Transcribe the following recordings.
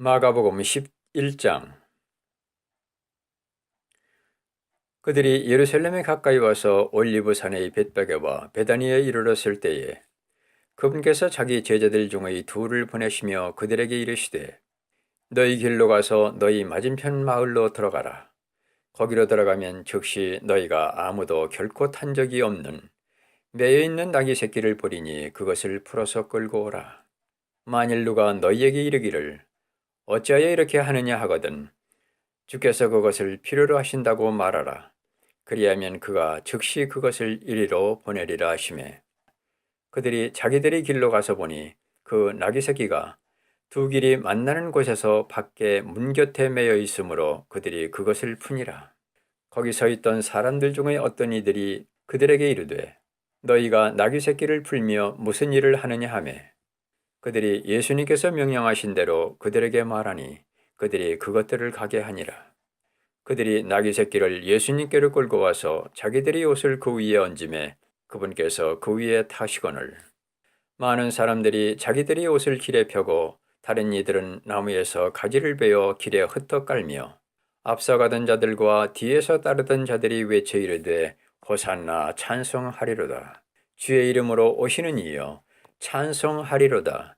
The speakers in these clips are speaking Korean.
마가복음 11장 그들이 예루살렘에 가까이 와서 올리브 산의 벳박에와 베다니에 이르렀을 때에 그분께서 자기 제자들 중의 둘을 보내시며 그들에게 이르시되 너희 길로 가서 너희 맞은편 마을로 들어가라. 거기로 들어가면 즉시 너희가 아무도 결코 탄 적이 없는 매여 있는 나귀 새끼를 보리니 그것을 풀어서 끌고 오라. 만일 누가 너희에게 이르기를 어찌하여 이렇게 하느냐 하거든 주께서 그것을 필요로 하신다고 말하라. 그리하면 그가 즉시 그것을 이리로 보내리라 하심에 그들이 자기들의 길로 가서 보니 그 나귀 새끼가 두 길이 만나는 곳에서 밖에 문 곁에 매여 있으므로 그들이 그것을 푸니라. 거기 서 있던 사람들 중에 어떤 이들이 그들에게 이르되 너희가 나귀 새끼를 풀며 무슨 일을 하느냐 하매 그들이 예수님께서 명령하신 대로 그들에게 말하니 그들이 그것들을 가게 하니라. 그들이 나귀 새끼를 예수님께로 끌고 와서 자기들이 옷을 그 위에 얹음에 그분께서 그 위에 타시거늘 많은 사람들이 자기들이 옷을 길에 펴고 다른 이들은 나무에서 가지를 베어 길에 흩어 깔며 앞서가던 자들과 뒤에서 따르던 자들이 외쳐 이르되 호산나 찬송하리로다 주의 이름으로 오시는 이여 찬송하리로다.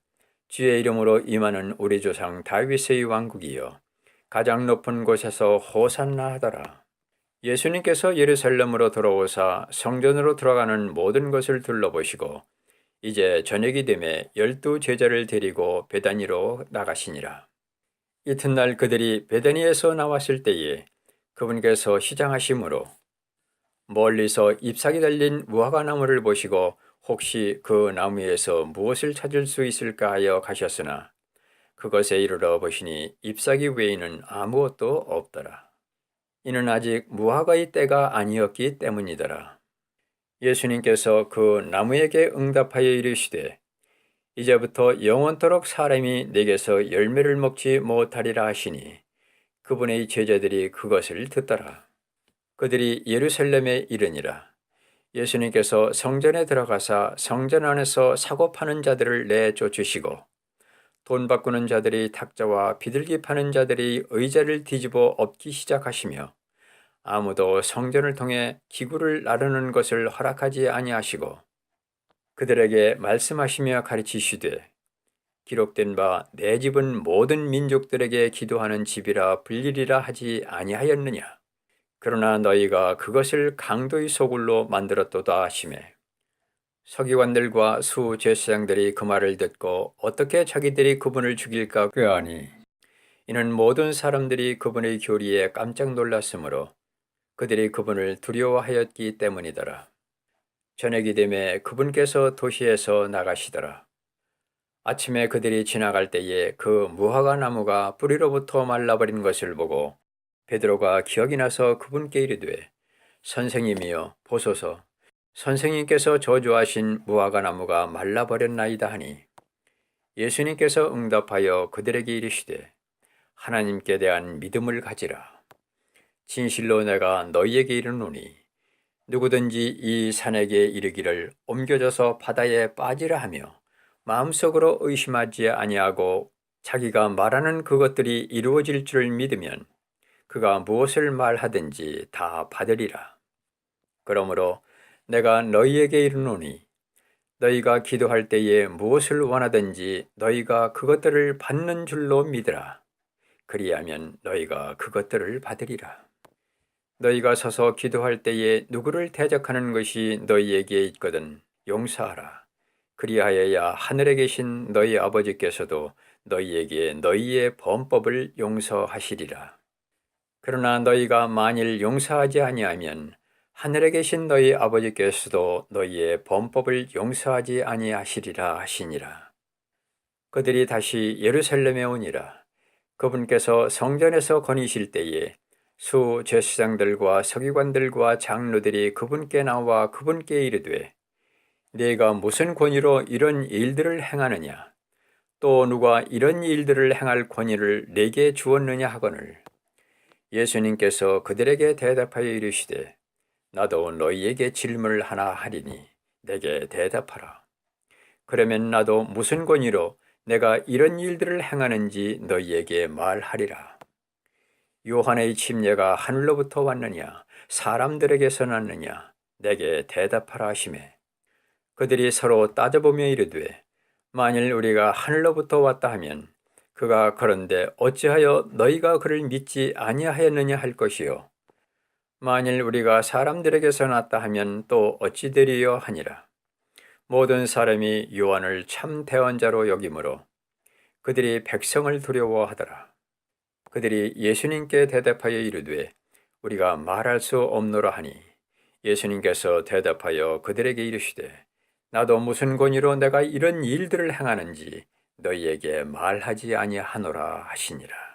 주의 이름으로 임하는 우리 조상 다윗의 왕국이여 가장 높은 곳에서 호산나 하더라. 예수님께서 예루살렘으로 돌아오사 성전으로 들어가는 모든 것을 둘러보시고 이제 저녁이 되매 열두 제자를 데리고 베다니로 나가시니라. 이튿날 그들이 베다니에서 나왔을 때에 그분께서 시장하심으로 멀리서 잎사귀 달린 무화과 나무를 보시고 혹시 그 나무에서 무엇을 찾을 수 있을까 하여 가셨으나 그것에 이르러 보시니 잎사귀 외에는 아무것도 없더라. 이는 아직 무화과의 때가 아니었기 때문이더라. 예수님께서 그 나무에게 응답하여 이르시되 이제부터 영원토록 사람이 내게서 열매를 먹지 못하리라 하시니 그분의 제자들이 그것을 듣더라. 그들이 예루살렘에 이르니라. 예수님께서 성전에 들어가사 성전 안에서 사고 파는 자들을 내쫓으시고 돈 바꾸는 자들이 탁자와 비둘기 파는 자들이 의자를 뒤집어 엎기 시작하시며 아무도 성전을 통해 기구를 나르는 것을 허락하지 아니하시고 그들에게 말씀하시며 가르치시되 기록된 바 내 집은 모든 민족들에게 기도하는 집이라 불리리라 하지 아니하였느냐 그러나 너희가 그것을 강도의 소굴로 만들었도다 하심에 서기관들과 수 제사장들이 그 말을 듣고 어떻게 자기들이 그분을 죽일까 꾀하니 이는 모든 사람들이 그분의 교리에 깜짝 놀랐으므로 그들이 그분을 두려워하였기 때문이더라. 저녁이 되매 그분께서 도시에서 나가시더라. 아침에 그들이 지나갈 때에 그 무화과 나무가 뿌리로부터 말라버린 것을 보고 베드로가 기억이 나서 그분께 이르되 선생님이여 보소서. 선생님께서 저주하신 무화과 나무가 말라버렸나이다 하니. 예수님께서 응답하여 그들에게 이르시되 하나님께 대한 믿음을 가지라. 진실로 내가 너희에게 이르노니 누구든지 이 산에게 이르기를 옮겨져서 바다에 빠지라 하며 마음속으로 의심하지 아니하고 자기가 말하는 그것들이 이루어질 줄 믿으면 그가 무엇을 말하든지 다 받으리라. 그러므로 내가 너희에게 이르노니 너희가 기도할 때에 무엇을 원하든지 너희가 그것들을 받는 줄로 믿으라. 그리하면 너희가 그것들을 받으리라. 너희가 서서 기도할 때에 누구를 대적하는 것이 너희에게 있거든 용서하라. 그리하여야 하늘에 계신 너희 아버지께서도 너희에게 너희의 범법을 용서하시리라. 그러나 너희가 만일 용서하지 아니하면 하늘에 계신 너희 아버지께서도 너희의 범법을 용서하지 아니하시리라 하시니라. 그들이 다시 예루살렘에 오니라. 그분께서 성전에서 거니실 때에 수 제사장들과 서기관들과 장로들이 그분께 나와 그분께 이르되 네가 무슨 권위로 이런 일들을 행하느냐 또 누가 이런 일들을 행할 권위를 내게 주었느냐 하거늘 예수님께서 그들에게 대답하여 이르시되 나도 너희에게 질문을 하나 하리니 내게 대답하라. 그러면 나도 무슨 권위로 내가 이런 일들을 행하는지 너희에게 말하리라. 요한의 침례가 하늘로부터 왔느냐 사람들에게서 났느냐 내게 대답하라 하시매 그들이 서로 따져보며 이르되 만일 우리가 하늘로부터 왔다 하면 그가 그런데 어찌하여 너희가 그를 믿지 아니하였느냐 할 것이요? 만일 우리가 사람들에게서 났다 하면 또 어찌 되리요 하니라. 모든 사람이 요한을 참 대언자로 여기므로 그들이 백성을 두려워하더라. 그들이 예수님께 대답하여 이르되 우리가 말할 수 없노라 하니 예수님께서 대답하여 그들에게 이르시되 나도 무슨 권위로 내가 이런 일들을 행하는지 너희에게 말하지 아니하노라 하시니라.